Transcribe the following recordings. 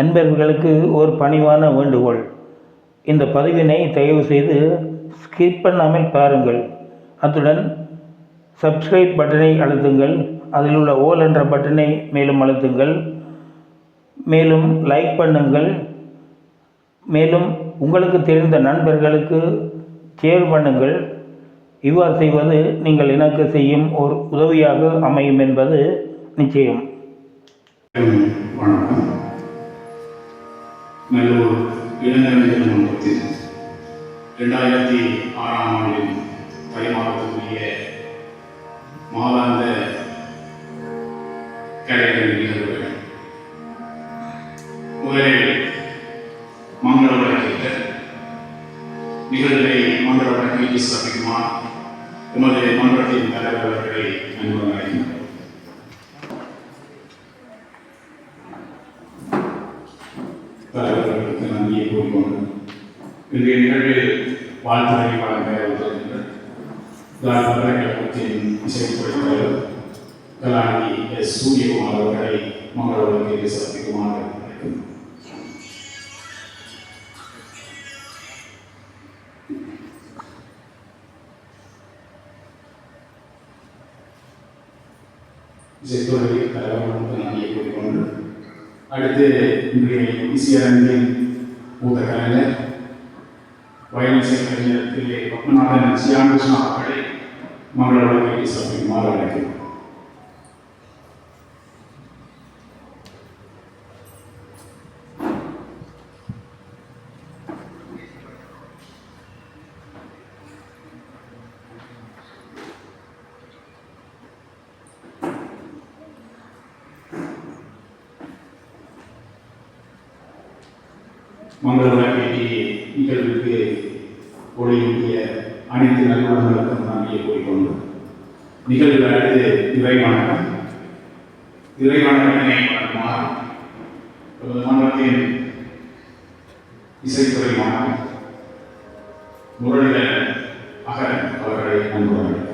அன்பர்களுக்கு ஒரு பணிவான வேண்டுகோள். இந்த பதிவினை தயவு செய்து ஸ்கிப் பண்ணாமல் பாருங்கள். அத்துடன் சப்ஸ்கிரைப் பட்டனை அழுத்துங்கள். அதில் உள்ள ஓல் என்ற பட்டனை மேலும் அழுத்துங்கள். மேலும் லைக் பண்ணுங்கள். மேலும் உங்களுக்கு தெரிந்த நண்பர்களுக்கு ஷேர் பண்ணுங்கள். இவ்வாறு செய்வது நீங்கள் எனக்கு செய்யும் ஒரு உதவியாக அமையும் என்பது நிச்சயம். வணக்கம். நல்லூர் இளைஞர்கள் மன்றத்தில் ரெண்டாயிரத்தி ஆறாம் ஆண்டில் தை மாதத்துக்குரிய மாதாந்த கலைகள் நிகழ்வுகள். முதலில் மங்கள வழக்கிட்ட நிகழ்வை மங்கள விளக்கில் சிறப்பிக்குமாறு எமது மன்றத்தின் தலைவர் அவர்களை அன்புடன் அழைக்கின்றோம் தலைவர்களுக்கு நன்றியை கூறிக்கொண்டு இன்றைய நிகழ்வில் வாழ்த்துறை வழங்க வந்திருக்கின்ற பல்கலைக்கழகத்தின் இசைத்துறை தலைவர் கலாநிதி எஸ் சூரியகுமார் அவர்களை மங்களவர்களுக்கு சிறப்பிக்குமாறு அழைக்கின்றோம் இசைத்துறை தலைவர்களுக்கு நன்றியை கூறிக்கொண்டு அடுத்து இன்றைய இசையரங்கின் மூத்த கலைஞர் வயலிசை கலைஞர் திரு பத்மநாதன் சியாகிருஷ்ணா அவர்களை மங்கள வழக்கை சமைக்குமாறு அழைக்கிறோம் மங்கள நிகழ்வுக்கு ஒளியுடைய அனைத்து நல்லுறவுகளுக்கும் நம்பிக்கை கூறிக்கொண்டு நிகழ்வு அடுத்து இறைவணக்கம் இறைவணக்கத்தினை வழங்குமாறு நமது மன்றத்தின் இசைத்துறை மாணவர் முரளிதர் அகரன் அவர்களை அன்புடன் அழைக்கிறேன்.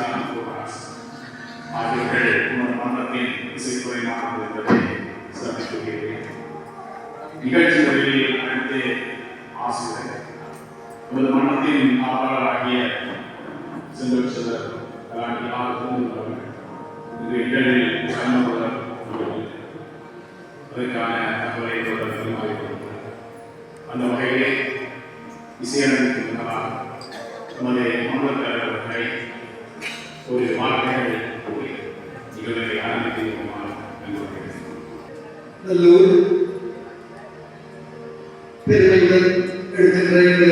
பிரின்சிகா கோபாஸ் ஆகியோர்கள் உங்கள் மன்றத்தின் இசைத்துறை மாணவர் என்பதை சிறப்பித்துள்ளேன் நிகழ்ச்சிகளில் அனைத்து ஆசிரியர். நமது மன்றத்தின் ஆவலராகிய செல்வ செல்வர் கலாடி ஆர் திருந்தவர்கள் இன்று இதழில் கலந்து கொள்ள அதற்கான தகவலை தொடர் பரிமாறிக்கொள்கிறோம் அந்த வகையிலே இசையமைக்கு முன்னதாக நமது மன்றத்தலைவர்களை ஒரு வார்த்தைகள் கூறி நிகழ்வை ஆரம்பித்திருக்குமாறு நன்றி நல்லூர் பெருமையுடன் எடுக்கின்ற இந்த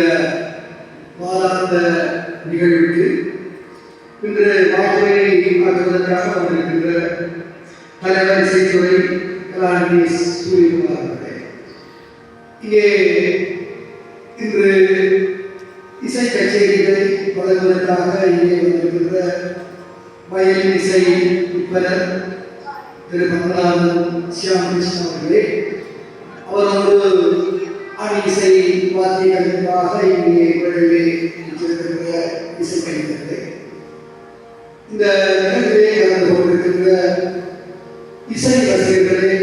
வாராந்த நிகழ்வுக்கு இன்று வாழ்க்கையை ஆற்றுவதற்காக வந்திருக்கின்ற தலைவர் இசைத்துறை கலாநிதி சூரியகுமார் அவர்களே. இங்கே இசை ரசிகர்களே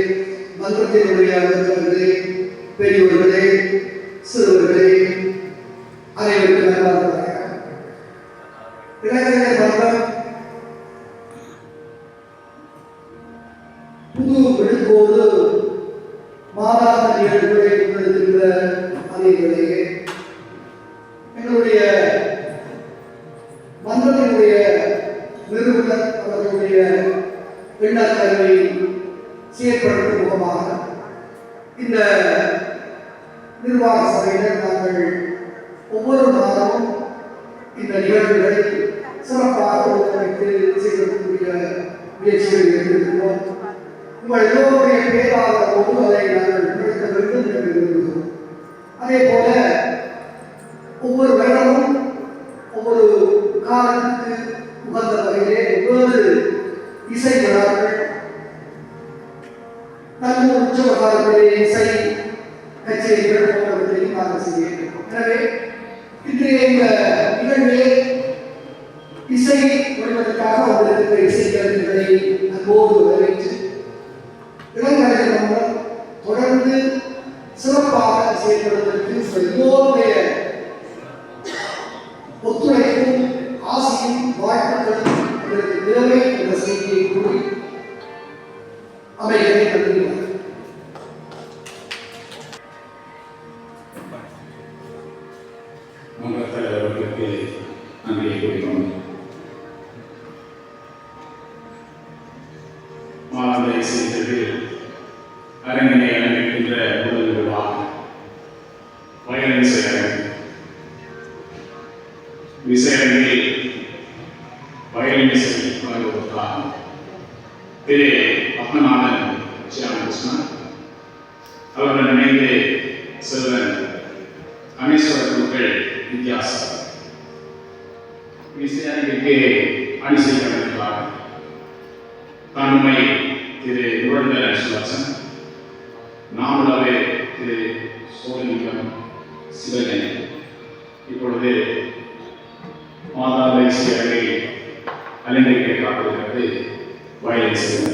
மன்றத்தினுடைய பெரியவர்களே சிறுவர்களே அனைவருக்கும் முயற்சிகளை எடுத்திருக்கிறோம் உங்கள் எல்லோருடைய பேராதரவோடு அதை நாங்கள் முன்னெடுக்க வேண்டும் என்று விரும்புகிறோம் அதே போல ஒவ்வொரு வருடமும் ஒவ்வொரு காலத்துக்கு உகந்த வகையிலே ஒவ்வொரு இசை விழாக்கள் நல்ல உற்சவ காலத்திலே இசை கச்சேரிகள் போன்றவற்றையும் நாங்கள் எனவே இன்றைய இந்த இசை வருவதற்காக வந்திருக்கிற இசைகள் அன்போடு வரவேற்று இளைஞர்கள் மன்றம் தொடர்ந்து சிறப்பாக செயல்படுவதற்கு எல்லோருடைய ஒத்துழைப்பும் ஆசையும் வாழ்த்துக்களும் எங்களுக்கு தேவை என்ற செய்தியை கூறி மகனான சியாமகிருஷ்ணன் அவர்கள் நினைந்து செல்வன் அனீஸ்வர குருக்கள் வித்தியாசம். இசையரங்கிற்கு அணி செய்யப்பட்டிருக்கிறார் தன்மை திரு நுழந்த சுலட்சன் நாமளவே திரு சோழலிங்கம் சிவகன் இப்பொழுது மாதா தேசிய இசையரங்கை அலங்கரிக்க காத்திருக்கிறது வயலின் சிவன்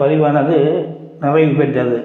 பதிவானது நிறைவு பெற்றது.